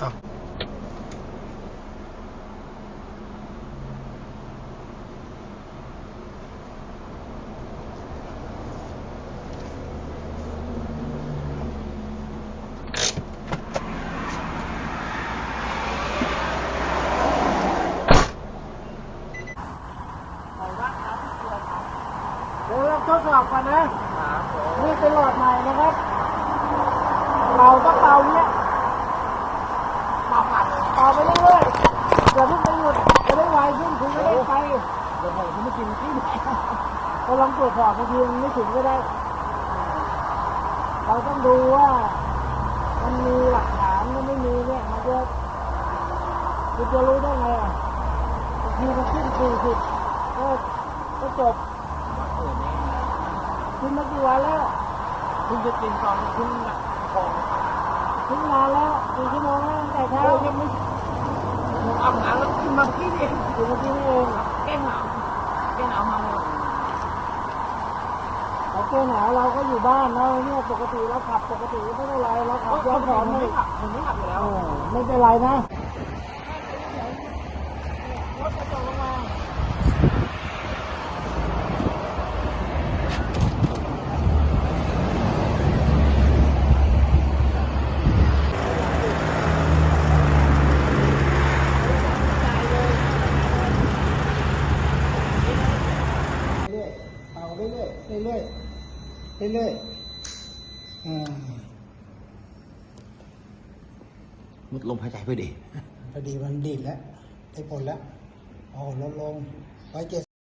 เดี๋ยวเราทดอบกันนะ นี่เป็นหลอดใหม่นะครับ เราต้องเป่าเนี้ย ผ่านเลยเป่าไปเรื่อยๆอย่าเพิ่งไปหยุดจะได้ไวขึ้นคุณจะได้ไปเดี๋ยวผมจะไม่กินที่ไหนก็ลองตรวจสอบบางทีมันไม่ถึงก็ได้ เราต้องดูว่า มันมีหลักฐานมันไม่มีเนี่ยมันจะคุณจะรู้ได้ไงอะบางทีมันขึ้นสี่สิบก็ก็จบมาเปิดนี่ขึ้นมากี่วันแล้วคุณจะกินตอนคุณน่ะของขึ้นนานแล้วกี่ชั่วโมงแล้วตั้งแต่เช้าเรายังไม่ผมอาบน้ำแล้วกิน มาที่นี่ถึงเมื่อกี้นี่เองแก้หนาวแก้หนาวมาเลยเราแก้หนาวเราก็อยู่บ้านเราเนี่ยปกติเราขับปกติไม่เป็นไรเราขับย้อนสอนไม่ขับไม่ขับอยู่แล้วไม่เป็นไรนะรถกระจกลงมา เรื่อยๆเป่าเรื่อยๆ เรื่อยๆเรื่อยๆอ่ามุดลมหายใจไปดิพอดีมันดีดแล้วได้ผลแล้วเอาลดลงไว้เจ็ด